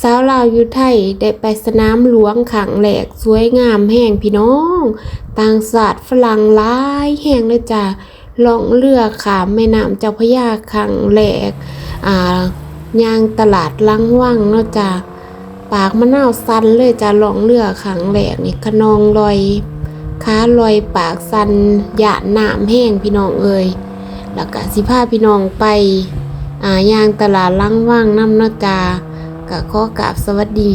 สาวลาวอยู่ไทยได้ไปสนามหลวงขังแหลกสวยงามแห่งพี่น้อง ต่างศาสตร์ฝรั่งหลายแห่งเลยจ้ะล่องเรือขามแม่น้ำเจ้าพระยาขังแหลก อ่ายางตลาดลังว่างเนาะจ้ะปากมะนาวสันเลยจ้ะล่องเรือขังแหลกนี่ขนองลอยขาลอยปากสันหยาดน้ำแห้งพี่น้องเอ่ยแล้วก็สิพาพี่น้องไปอ่ายางตลาดลังว่างน้ำเนาะจ้ะ ก็ขอกราบสวัสดี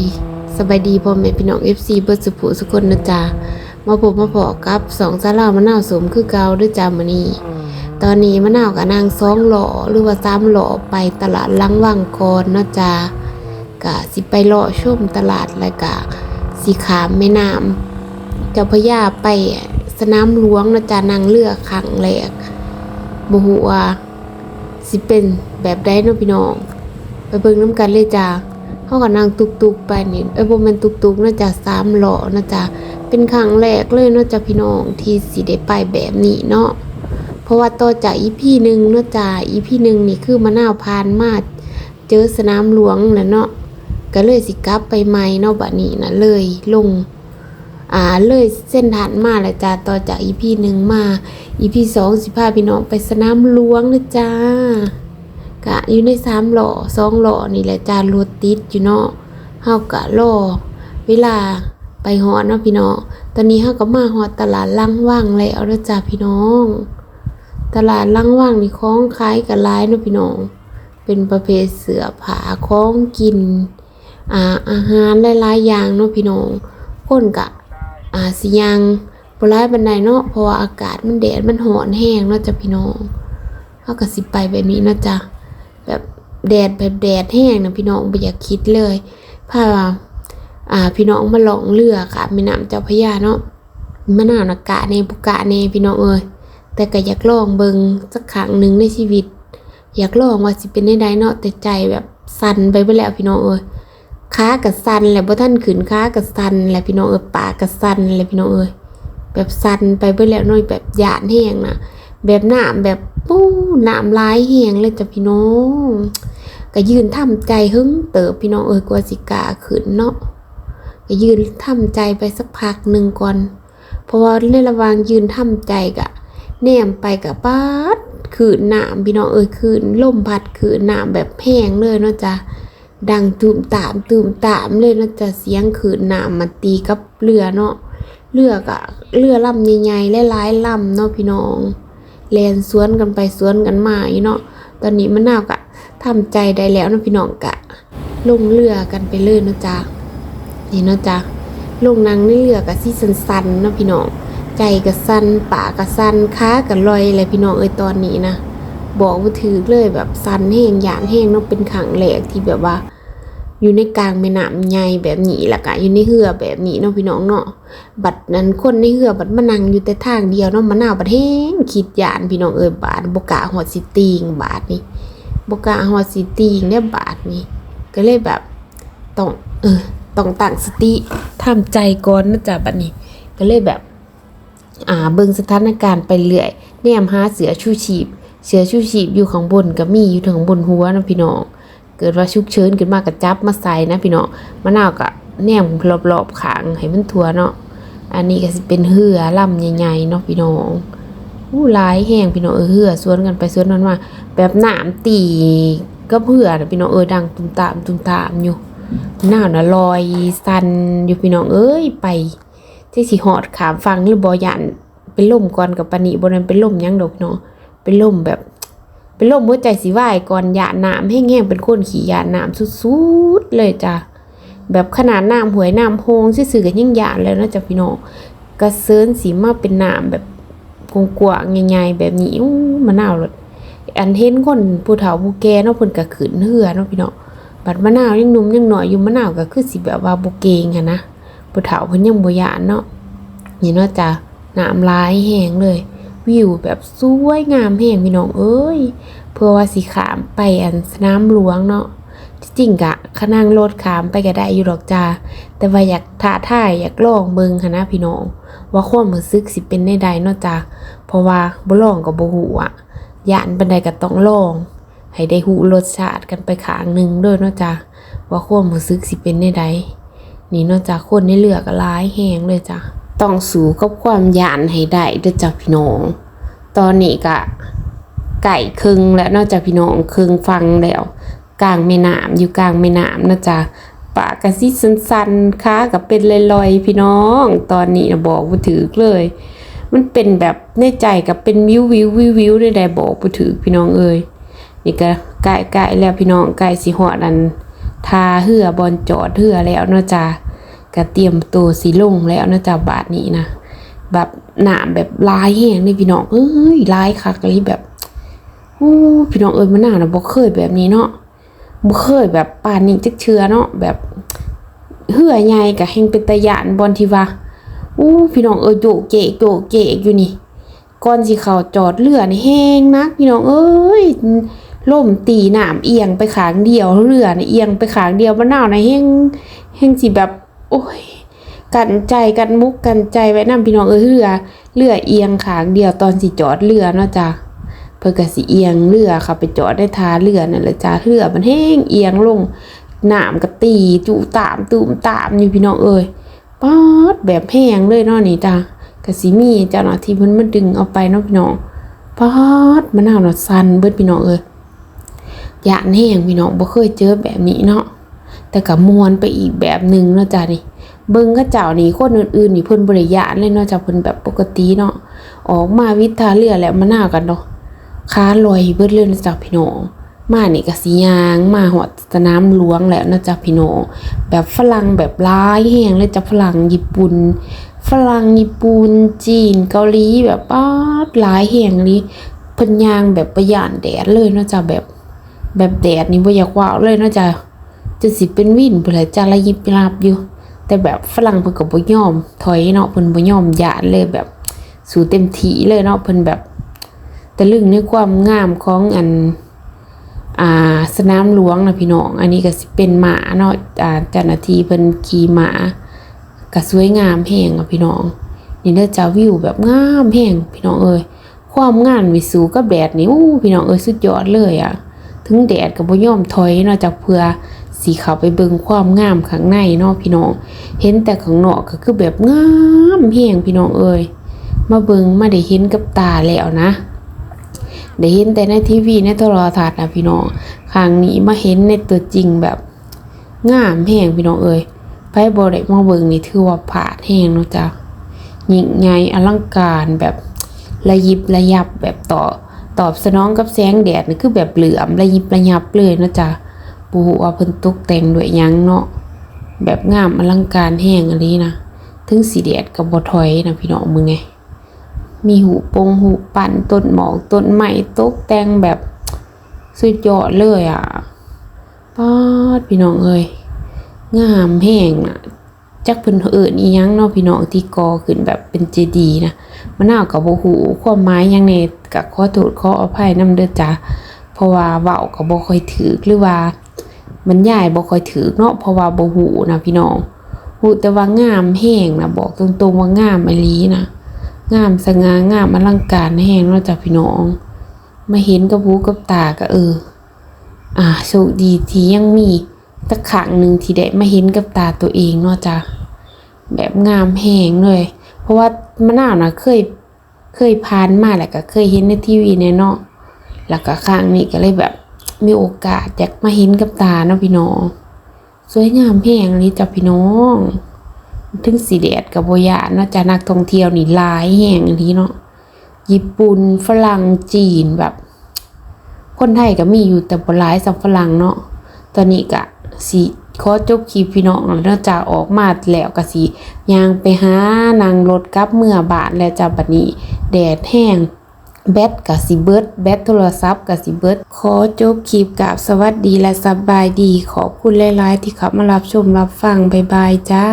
สบายดีพ่อแม่พี่น้อง FC เบิร์ดสุภูสุคนนะจ้ะมาพบมาพอกับสองสาลามะนาวสมคือเกาด้วยจ้ามนีตอนนี้มะนาวกับนางสองหล่อหรือว่าสามหล่อไปตลาดลังวังกอนนะจ้ากะสิไปเลาะชมตลาดแล้วกะสิขามแม่น้ำเจ้าพระยาไปสนามหลวงนะจ้านางเรือขังแหลกบ่ฮู้ว่าสิเป็นแบบใดเนาะพี่น้อง ไปเบิ่งน้ำกันเลยจ้า เฮาก็นั่งตุกๆไปนี่เอ้ยบ่แม่นตุกๆเนาจ้าสามหล่อเนาจ้าเป็นครั้งแรกเลยเนาจ้าพี่น้องที่สิได้ไปแบบนี้เนาะเพราะว่าต่อจากอีพีหนึ่งเนาจ้าอีพีหนึ่งนี่คือมะนาวพานมาเจอสนามหลวงแหละเนาะก็เลยสิกลับไปใหม่เนาะบัดนี้นะเลยลงอ่าเลยเส้นทางมาแหละจ้าต่อจากอีพีหนึ่งมาอีพีสองสิพาพี่น้องไปสนามหลวงนะจ้า กะอยู่ในสามหล่อสองหล่อนี่แหละจ้ารถติดอยู่เนาะเฮากะรอเวลาไปหอดเนาะพี่น้องตอนนี้เฮาก็มาหอดตลาดลังว่างแล้วเด้อจ้าพี่น้อง ตลาดลังว่างนี่ของขายกับร้ายเนาะพี่น้อง เป็นประเภทเสือผ้าของกินอ่าอาหารหลายๆอย่างเนาะพี่น้องคนกะอ่าสิยังบ่ร้ายบันไดเนาะเพราะว่าอากาศมันแดดมันร้อนแห้งเนาะจ้ะพี่น้องเฮาก็สิไปแบบนี้เนาะจ้ะ แดดแบบแดดแห้งนะพี่น้องบ่อยากคิดเลยพาอ่าพี่น้องมาลองเรือค่ะแม่น้ำเจ้าพระยาเนาะมะนาวนะกะแน่บุกะแน่พี่น้องเอ้ยแต่ก็อยากลองเบิงสักครั้งหนึ่งในชีวิต อยากลองว่าสิเป็นได้ไดเนาะแต่ใจแบบสั่นไปเบ่แล้วพี่น้องเอ้ยขากับสั่นแหละบ่ท่านขืนขากับสั่นแหละพี่น้องเอ้ยปากกับสั่นแหละพี่น้องเอ้ยแบบสั่นไปเบ่แล้วน้อยแบบหยาดแห้งนะแบบหน้ำแบบปู้น้ำลายแห้งเลยจ้ะพี่น้อง ก็ยืนทำใจหึ้งเติบพี่น้องเอ้ยกลัวสิกาขืนเนาะก็ยืนทำใจไปสักพักหนึ่งก่อนเพราะว่าในระหว่างยืนทำใจกะแนมไปกับป้าดขืนหน้ำพี่น้องเอ้ยขืนล่มพัดขืนหน้ำแบบแห้งเลยเนาะจ้ะดังตูมตามตูมตามเลยเนาะจะเสียงขืนหน้ำมันตีกับเรือเนาะเรือกะเรือลำใหญ่ๆหลายลำเนาะพี่น้องแลนสวนกันไปสวนกันมาเนาะตอนนี้มะนาวกะ ทำใจได้แล้วนาะพี่น้องกะลงเรือกันไปเลยนาะจ้ะนี่นาะจ้ะลงนั่งในเรือกะที่สันๆเนาะพี่น้องใจกับสันปากกับสันขากับลอยอะไรพี่น้องเอ้ยตอนนี้นะบอกว่าถือเลยแบบสันแห้งหยานแห้งเนาะเป็นขังแหลกที่แบบว่า อยู่ในกลางแม่น้ำใหญ่แบบนี้และกะอยู่ในเหือแบบนี้เนาะพี่น้องเนาะบัดนั้นคนในเหือบัดมานั่งอยู่แต่ทางเดียวเนาะมะนาวบัดแห้งคิดหยานพี่น้องเอ้ยบาดบกะหอดสิตีงบาดนี่ บกะหอดสิตีงเนี่ยบาดนี่ก็เลยแบบต้องเออต้องตั้งสติทำใจก่อนนะจ๊ะบัดนี้ ก็เลยแบบ อ่าเบิ่งสถานการณ์ไปเรื่อยแนมหาเสือชูชีพ เสือชูชีพอยู่ข้างบนก็มีอยู่ถึงบนหัวนะพี่น้องเกิดว่าฉุกเฉินขึ้นมาก็จับมาใส่นะพี่น้องมะนาวก็แนมรอบๆขางให้มันทั่วเนาะอันนี้ก็สิเป็นเหือลำใหญ่ๆเนาะพี่น้อง อู้หลายแห้งพี่น้องเออเหือสวนกันไปสวนกันมาแบบหน้ำตีก็เหือนะพี่น้องเออดังตุมตามตุมตามอยู่หน้าน่ะลอยสันอยู่พี่น้องเอ้ยไปที่สิหอดขามฟังหรือบ่ยันเป็นล่มก่อนกับปานนีบ่นั้นเป็นล่มยังดอกเนาะเป็นล่มแบบ เป็นล่มหัวใจสิวายก่อนหยาหน้ำแห้งๆเป็นคนขี่หยาหน้ำสุดๆเลยจ้ะแบบขนาดน้ำหวยน้ำโฮงซื่อๆกันยังหยาแล้วนะจ๊ะพี่น้องกระเซินสีมาเป็นน้ำแบบ กว้างใหญ่ๆแบบนี้อู้มะนาวเลยอันเห็นคนผู้เฒ่าผู้แก่เนาะเพิ่นก็ขึ้นเหือเนาะพี่เน้องบัดมะนาวยังหนุ่มยังหน้อยอยู่มะนาวก็คือสิแบบว่าบ่เกงอะนะผู้เฒ่าเพิ่นยังบ่ยานเนาะนี่เนาะจ้ะน้ำลายแห้งเลย วิวแบบสวยงามแห้งพี่น้องเอ้ยเพื่อว่าสิขามไปอันสนามหลวงเนาะที่จริงกะ ขนั่งรถขามไปก็ได้อยู่ดอกจ้าแต่ว่าอยากท้าทายอยากลองเบิงค่ะนะพี่น้อง ว่าความรู้สึกสิเป็นได้ใดเนาะจ้าเพราะว่าบ่ลองก็บ่ฮู้อะยานบันไดก็ต้องลอง ให้ได้ฮู้รสชาติกันไปขางหนึ่งด้อเนาะจ้าว่าความรู้สึกสิเป็นในใดนี่นอกจากคนในเรือก็หลายแฮงเลยจ้ะต้องสู้กับความยานให้ได้ด้อจ้ะพี่น้อง ตอนนี้ก็ไก่ครึ่งแล้วนอกจากพี่น้องครึ่งฟังแล้ว กลางแม่น้ำอยู่กลางแม่น้ำนะจ๊ะปากกะสิสันๆขากับเป็นลอยๆพี่น้อง ตอนนี้นะบอกบ่ถือเลย มันเป็นแบบในใจกับเป็นวิววิววิววิวได้ได้บอกบ่ถือพี่น้องเอ้ยนี่ก็ใกล้ๆแล้วพี่น้องใกล้สิฮอดันทาเหือบอลจอดเหือแล้วนะจ๊ะก็เตรียมตัวสิลงแล้วนะจ๊ะบาดนี้นะแบบหนามแบบลายแห้งนี่พี่น้องเอ้ยลายคักเลยแบบโอ้พี่น้องเอ้ยมันหนาวนะบ่เคยแบบนี้เนาะ บ่เคยแบบปานนี้จักเชือเนาะแบบเหื่อใหญ่กับแห่งเป็นตะยานบอนที่ว่าอู้พี่น้องเอ้ยโจกเจกโจกเจกอยู่นี่ก่อนสิเขาจอดเรือนี่แห้งนักพี่น้องเอ้ยล่มตีน้ำเอียงไปขางเดียวเรือนี่เอียงไปขางเดียวมะนาวนะแห้งแห้งสิแบบ โอ้ยกันใจกันมุกกันใจไว้นํพี่น้องเอ้ยเรือเรือเอียงขางเดียวตอนสิจอดเรือเนาะจ้ะ เพื่อก็สิเอียงเรือค่ะไปจอดได้ทาเรือนั่นแหละจ้าเรือมันแห้งเอียงลงหน้ำก็ตีจุตามตูมตามอยู่พี่น้องเอ้ยป๊อดแบบแห้งเลยเนาะนี่จ้าก็สิมีเจ้าหน้าที่เพิ่นมาดึงเอาไปเนาะพี่น้องป๊อดมันหนาวน่ะสันเบิดพี่น้องเอ้ยยานแห้งพี่น้องบ่เคยเจอแบบนี้เนาะแต่ก็มวนไปอีกแบบหนึ่งเนาะจ้านี่เบิ่งก็เจ้านี่คนอื่นๆนี่เพิ่นบ่ได้ยานเลยเนาะจ้าเพิ่นแบบปกติเนาะออกมาวิทาเรือแล้วมันน่ากันเนาะ ค้าลอยเบิดเลยนะจ๊ะพี่น้องมานี่ก็สิยางมาหอดสนามหลวงแล้วนะจ๊ะพี่น้องแบบฝรั่งแบบหลายแห่งเลยจ้ะฝรั่งญี่ปุ่นฝรั่งญี่ปุ่นจีนเกาหลีแบบป๊าดหลายแห่งนี้เพิ่นยางแบบประหยัดแดดเลยนาะจ๊ะแบบแบบแดดนี่บ่อยากว่าเลยนาะจ๊ะจะสิเป็นวินเพิ่นละจ้ะละยิบลาบอยู่ แต่แบบฝรั่งเพิ่นก็บ่ยอม ถอยเนาะเพิ่นบ่ยอมหยาดเลยแบบ สู้เต็มที่เลยเนาะเพิ่นแบบ แต่ลึงในความงามของอันอ่าสนามหลวงนะพี่น้อง อันนี้ก็สิเป็นหมาเนาะอ่าเจ้าหน้าที่เพิ่นขี่หมาก็สวยงามแฮงอะพี่น้อง นี่เด้อจ้าวิวแบบงามแฮงพี่น้องเอ้ยความงามวิสูกับแดดนี่อู้พี่น้องเอ้ยสุดยอดเลยอะ ถึงแดดก็บ่ยอมถอยเนาะจากเพื่อสิเข้าไปเบิ่งความงามข้างในเนาะพี่น้อง เห็นแต่ข้างนอกก็คือแบบงามแฮงพี่น้องเอ้ยมาเบิ่งมาได้เห็นกับตาแล้วนะ ได้เห็นแต่ในทีวีในโทรทัศน์นะพี่น้องครั้งนี้มาเห็นในตัวจริงแบบงามแห้งพี่น้องเอ้ยไปบ่ได้มาเบิงนี่ถือว่าผาดแห้งนะจ้ะยิ่งใหญ่อลังการแบบระยิบระยับแบบต่อตอบสนองกับแสงแดดนี่คือแบบเหลือมระยิบระยับเลยนะจ้ะปูว่าเพิ่นตกแต่งด้วยยังเนาะแบบงามอลังการแห้งอันนี้นะถึงสีแดดก็บ่ถอยนะพี่น้องมึงไง มีหูปงหูปั่นต้นหมอกต้นไม้ตกแต่งแบบสุดยอดเลยอะป๊าดพี่น้องเอ้ยงามแห้งอะจักเพิ่นเอิ้นอียังเนาะพี่น้องที่ก่อขึ้นแบบเป็นเจดีย์นะมะนาวก็บ่ฮู้ความหมายหยังแน่ก็ขอโทษข้ออภัยนำเด้อจ้ะเพราะว่าเว้าก็บ่ค่อยถูกหรือว่ามันยายบ่ค่อยถูกเนาะเพราะว่าบ่ฮู้นะพี่น้องฮู้แต่ว่างามแห้งนะบอกตรงๆว่างามอลีนะ งามสง่างามอลังการแห้งเนาะจ้ะพี่น้อง มาเห็นกับหูกับตาก็เออ อ่าโชคดีที่ยังมีตะขางหนึ่งที่ได้มาเห็นกับตาตัวเองเนาะจ้ะแบบงามแห้งเลย เพราะว่ามะนาวนะเคยเคยผ่านมาแล้วก็เคยเห็นในทีวีแน่เนาะแล้วก็ครั้งนี้ก็เลยแบบมีโอกาสอยากมาเห็นกับตาเนาะพี่น้อง สวยงามแห้งเลยจ้ะพี่น้อง ถึงสีแดดกับโบยานเนาะจะนักท่องเที่ยวนี่หลายแห่งนี้เนาะญี่ปุ่นฝรั่งจีนแบบ คนไทยก็มีอยู่แต่บหลายสับฝรั่งเนาะตอนนี้ก็สิขอจบคลิปพี่น้องแล้วเนาะจะออกมาแล้วก็สิย่างไปหานางรถกลับเมื่อบาทแล้วจะบัดนี้ แดดแห้งแบตกับสิเบิร์ดแบตโทรศัพท์กับสิเบิร์ดขอจบคลิปกับสวัสดีและสบายดี ขอบคุณหลาย ๆ ที่เข้ามารับชมรับฟัง บ๊ายบายจ้า